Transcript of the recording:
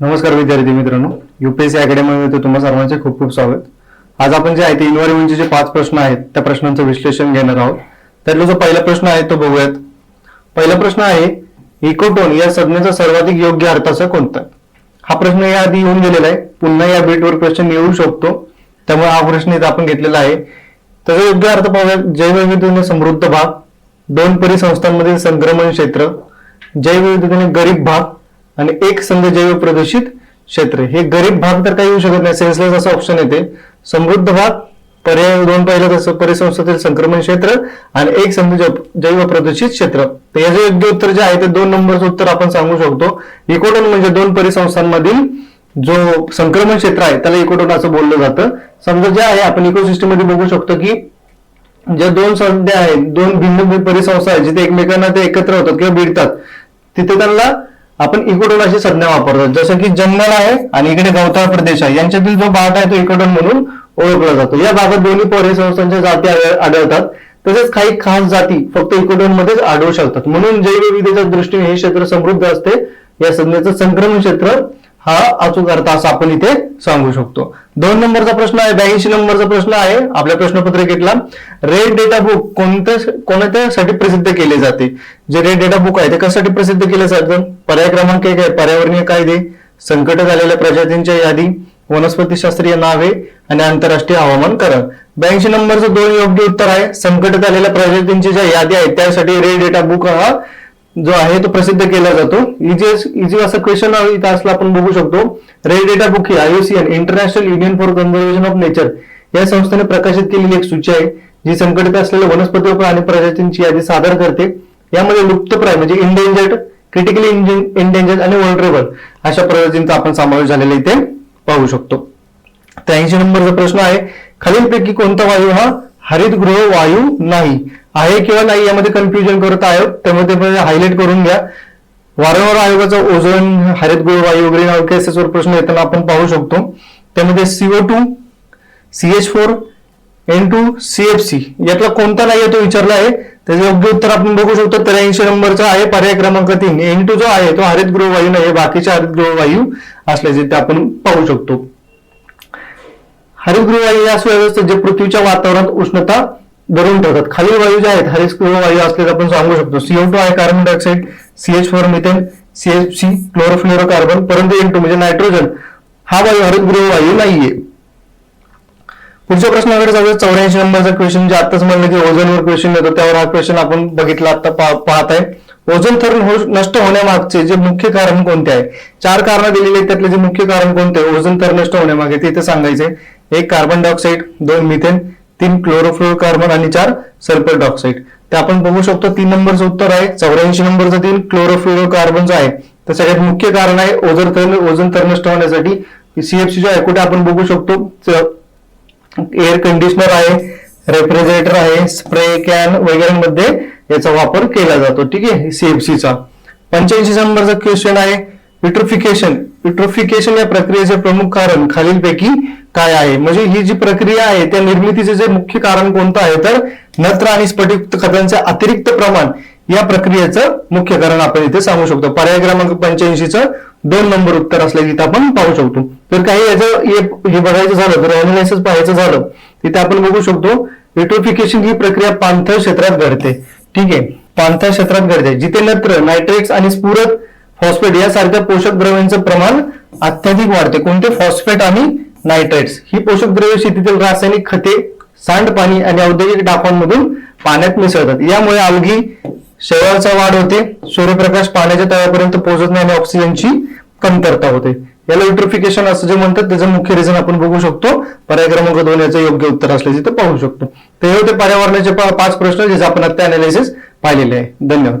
नमस्कार विद्यार्थी मित्रांनो. युपीएससी अकॅडमीमध्ये तुम्हा सर्वांचे खूप खूप स्वागत. आज आपण जे आहे ते इन्व्हायरमेंटचे म्हणजे जे पाच प्रश्न आहेत त्या प्रश्नांचं विश्लेषण घेणार आहोत. त्यातला जो पहिला प्रश्न आहे तो बघूयात. पहिला प्रश्न आहे इकोटोन या संज्ञेचा सर्वाधिक योग्य अर्थाचा कोणता? हा प्रश्न या आधी येऊन गेलेला आहे. पुन्हा या बीटवर प्रश्न येऊ शकतो. त्यामुळे हा प्रश्न इथं आपण घेतलेला आहे. त्याचा योग्य अर्थ पाहूयात. जैवविविधतेने समृद्ध भाग दोन परिसंस्थांमधील संक्रमण क्षेत्र जैवविविधतेने गरीब भाग आणि एक संघ जैव प्रदूषित क्षेत्र हे गरीब भाग तर काही येऊ शकत नाही. सेन्सलेस असं ऑप्शन येते. समृद्ध भाग पर्याय दोन पाहिलं तसं परिसंस्थेतील संक्रमण क्षेत्र आणि एक संघ जैव जैव प्रदूषित क्षेत्र. तर याचे योग्य उत्तर जे आहे ते दोन नंबरचं उत्तर आपण सांगू शकतो. इकोटोन म्हणजे दोन परिसंस्थांमधील जो संक्रमण क्षेत्र आहे त्याला इकोटोन असं बोललं जातं. समजा जे आहे आपण इकोसिस्टममध्ये बघू शकतो की ज्या दोन संध्या आहेत दोन भिन्न परिसंस्था आहेत जिथे एकमेकांना ते एकत्र होतात किंवा भिडतात तिथे त्यांना आपण इकोटोन अशी संज्ञा वापरतो. जसं की जंगल आहे आणि इकडे गवताळ प्रदेश आहे. यांच्यातील जो भाग आहे तो इकोटोन म्हणून ओळखला जातो. या भागात दोन्ही परिसंस्थांच्या जाती आढळतात. तसेच काही खास जाती फक्त इकोटोन मध्येच आढळू शकतात. म्हणून जैवविधेच्या दृष्टीने हे क्षेत्र समृद्ध असते. या संज्ञेचं संक्रमण क्षेत्र हा अचूक अर्थ असा आपण इथे सांगू शकतो. दोन नंबरचा प्रश्न आहे ब्याऐंशी नंबरचा प्रश्न आहे आपल्या प्रश्नपत्रिकेतला. रेड डेटा बुक कोणत्या कोणत्यासाठी प्रसिद्ध केले जाते? जे रेड डेटा बुक आहे ते कशासाठी प्रसिद्ध केले जातं? पर्याय क्रमांक एक आहे पर्यावरणीय कायदे. संकट झालेल्या प्रजातींच्या यादी. वनस्पतीशास्त्रीय नावे आणि आंतरराष्ट्रीय हवामान करण. ब्याऐंशी नंबरचं दोन योग्य उत्तर आहे. संकट झालेल्या प्रजातींची ज्या यादी आहेत त्यासाठी रेड डेटा बुक हा जो आहे तो प्रसिद्ध केला जातो. इजी इजी असा क्वेश्चन इथं असला आपण बघू शकतो. Red data book he IUCN international union for conservation of nature या संस्थेने प्रकाशित केलेली एक सूची आहे जी संकटित असलेल्या वनस्पती आणि प्रजातींची यादी सादर करते. यामध्ये लुप्तप्राय म्हणजे इंडेंजर्ड क्रिटिकली इंडेंजर्ड आणि वनरेबल अशा प्रजातींचा आपण समावेश झालेला इथे पाहू शकतो. त्र्याऐंशी नंबरचा प्रश्न आहे खालीलपैकी कोणता वायू हा हरितगृह वायू नाही? आहे किंवा नाही यामध्ये कन्फ्युजन करत आहोत त्यामुळे ते हायलाइट करून घ्या. वारंवार आयोगाचा ओझोन हरितगृह वायू वगैरे हाऊस केसेसवर प्रश्न येताना आपण पाहू शकतो. त्यामध्ये CO two CH four N two CFC यातला कोणता नाही तो विचारला आहे. त्याचं योग्य उत्तर आपण बघू शकतो. त्र्याऐंशी नंबरचा आहे पर्याय क्रमांक तीन. एन टू जो आहे तो हरितगृह वायू नाही बाकीचे हरितगृह वायू असल्याचे ते आपण पाहू शकतो. हरितगृह वायू या सुव्यवस्थेत जे पृथ्वीच्या वातावरणात उष्णता धरून ठेवतात. खालील वायू जे आहेत हरितगृह वायू असल्याचं आपण सांगू शकतो. सीओ टू आहे carbon dioxide CH four methane CFC chlorofluoro carbon परंतु एन टू म्हणजे नायट्रोजन हा वायू हरितगृह वायू नाहीये. पुढच्या प्रश्नाकडे जाऊया. चौऱ्याऐंशी नंबरचा क्वेश्चन जे आताच म्हणलं की ओझोनवर क्वेश्चन येतो त्यावर हा क्वेश्चन आपण बघितला आता पाहत आहे ओझोन थर हो- नष्ट होण्यामागचे जे मुख्य कारण कोणते आहे? चार कारण दिलेली आहेत त्यातले जे मुख्य कारण कोणते? ओझोन थर नष्ट होण्यामागे ते इथे सांगायचे एक कार्बन डायऑक्साईड दोन मिथेन तीन क्लोरोफ्लोरोकार्बन आणि चार सल्फर डायऑक्साईड ते आपण बघू शकतो तीन नंबरचं उत्तर आहे चौऱ्याऐंशी नंबरचं तीन क्लोरोफ्लोरोकार्बनचं आहे. तर सगळ्यात मुख्य कारण आहे ओझोन तर ओझन तर नष्ट होण्यासाठी सीएफसी जो आहे कुठे आपण बघू शकतो. एअर कंडिशनर आहे रेफ्रिजरेटर आहे स्प्रे कॅन वगैरेमध्ये याचा वापर केला जातो. ठीक आहे सीएफसीचा पंच्याऐंशी नंबरचा क्वेश्चन आहे विट्रोफिकेशन. विट्रोफिकेशन या प्रक्रियेचे प्रमुख कारण खालीलपैकी काय आहे? म्हणजे ही जी प्रक्रिया आहे त्या निर्मितीचे जे मुख्य कारण कोणतं आहे? तर नत्र आणि स्फटिक खतांचे अतिरिक्त प्रमाण या प्रक्रियेचं मुख्य कारण आपण इथे सांगू शकतो. पर्याय क्रमांक पंच्याऐंशीचं दोन नंबर उत्तर असल्याचं इथं आपण पाहू शकतो. तर काही याचं हे बघायचं झालं तर अनालिसिस पाहायचं झालं तिथे आपण बघू शकतो विट्रोफिकेशन ही प्रक्रिया पाणथळ क्षेत्रात घडते. ठीक आहे? पाणथळ क्षेत्रात घडते जिथे नत्र नायट्रेट्स आणि स्फुरत फॉस्फेट यासारख्या पोषक द्रव्यांचं प्रमाण अत्याधिक वाढते. कोणते? फॉस्फेट आणि नायट्रेट्स ही पोषक द्रव्ये शेतीतील रासायनिक खते सांडपाणी आणि औद्योगिक डाकांमधून पाण्यात मिसळतात. यामुळे अवघी शरीराचा वाढ होते सूर्यप्रकाश पाण्याच्या तळापर्यंत पोहोचत नाही आणि ऑक्सिजनची कमतरता होते. याला युट्रोफिकेशन असं जे म्हणतात त्याचं मुख्य रिझन आपण बघू शकतो. पर्याय क्रमांक दोन याचं योग्य उत्तर असल्याचे ते पाहू शकतो. ते होते पर्यावरणाचे पाच प्रश्न जे आपण आता अनालिसिस पाहिलेले आहे. धन्यवाद.